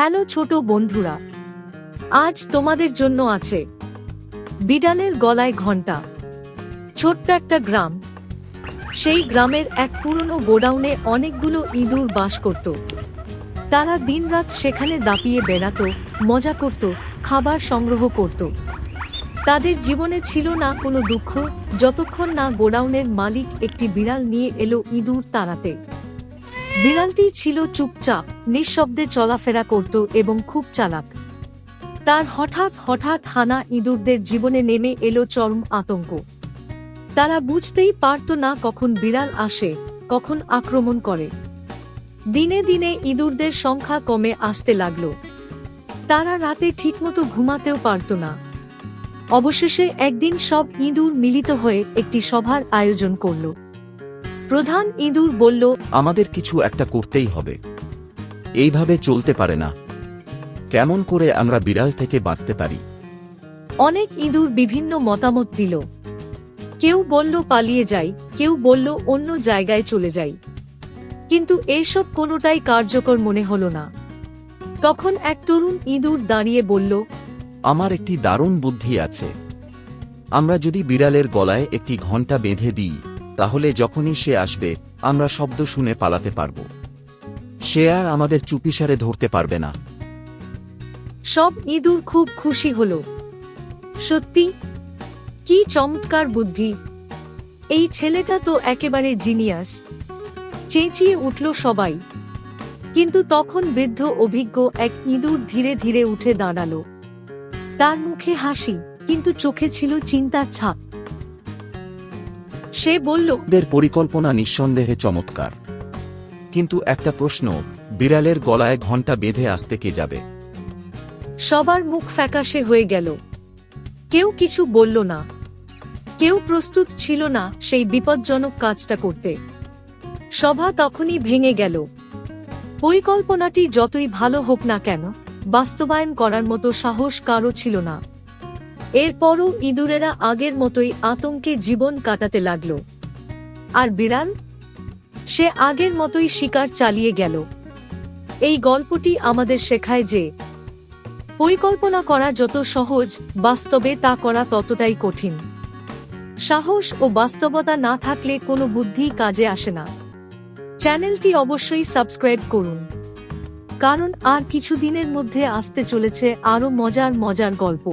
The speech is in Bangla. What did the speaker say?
হ্যালো ছোট বন্ধুরা, আজ তোমাদের জন্য আছে বিড়ালের গলায় ঘণ্টা। ছোট্ট একটা গ্রাম। সেই গ্রামের এক পুরনো গোডাউনে অনেকগুলো ইঁদুর বাস করত। তারা দিনরাত সেখানে দাপিয়ে বেড়াতো, মজা করত, খাবার সংগ্রহ করত। তাদের জীবনে ছিল না কোনো দুঃখ, যতক্ষণ না গোডাউনের মালিক একটি বিড়াল নিয়ে এলো ইঁদুর তাড়াতে। বিড়ালটি ছিল চুপচাপ, নিঃশব্দে চলাফেরা করত এবং খুব চালাক। তার হঠাৎ হঠাৎ হানা ইঁদুরদের জীবনে নেমে এলো চরম আতঙ্ক। তারা বুঝতেই পারত না কখন বিড়াল আসে, কখন আক্রমণ করে। দিনে দিনে ইঁদুরদের সংখ্যা কমে আসতে লাগল। তারা রাতে ঠিকমতো ঘুমাতেও পারত না। অবশেষে একদিন সব ইঁদুর মিলিত হয়ে একটি সভার আয়োজন করল। প্রধান ইঁদুর বলল আমাদের কিছু একটা করতেই হবে। এইভাবে চলতে পারে না। কেমন করে আমরা বিড়াল থেকে বাঁচতে পারি? অনেক ইঁদুর বিভিন্ন মতামত দিল। কেউ বলল পালিয়ে যাই। কেউ বলল অন্য জায়গায় চলে যাই। কিন্তু এসব কোনোটাই কার্যকর মনে হল না। তখন এক তরুণ ইঁদুর দাঁড়িয়ে বলল আমার একটি দারুণ বুদ্ধি আছে। আমরা যদি বিড়ালের গলায় একটি ঘণ্টা বেঁধে দিই তাহলে যখনই সে আসবে, আমরা শব্দ শুনে পালাতে পারব। সে আর আমাদের চুপিসারে ধরতে পারবে না। সব ইঁদুর খুব খুশি হল। সত্যি? কি চমৎকার বুদ্ধি। এই ছেলেটা তো একেবারে জিনিয়াস। চেঁচিয়ে উঠল সবাই। কিন্তু তখন বৃদ্ধ অভিজ্ঞ এক ইঁদুর ধীরে ধীরে উঠে দাঁড়াল। তার মুখে হাসি, কিন্তু চোখে ছিল চিন্তার ছাপ। সে বলল ওদের পরিকল্পনা নিঃসন্দেহে চমৎকার। কিন্তু একটা প্রশ্ন বিড়ালের গলায় ঘণ্টা বেঁধে আসতে কে যাবে? সবার মুখ ফ্যাকাশে হয়ে গেল। কেউ কিছু বলল না। কেউ প্রস্তুত ছিল না সেই বিপজ্জনক কাজটা করতে। সভা তখনই ভেঙে গেল। পরিকল্পনাটি যতই ভালো হোক না কেন বাস্তবায়ন করার মতো সাহস কারও ছিল না। এরপরও ইঁদুরেরা আগের মতোই আতঙ্কে জীবন কাটাতে লাগল। আর বিড়াল? সে আগের মতোই শিকার চালিয়ে গেল। এই গল্পটি আমাদের শেখায় যে, পরিকল্পনা করা যত সহজ, বাস্তবে তা করা ততটাই কঠিন। সাহস ও বাস্তবতা না থাকলে কোনো বুদ্ধি কাজে আসে না। চ্যানেলটি অবশ্যই সাবস্ক্রাইব করুন। কারণ আর কিছুদিনের মধ্যে আসতে চলেছে আরও মজার মজার গল্প।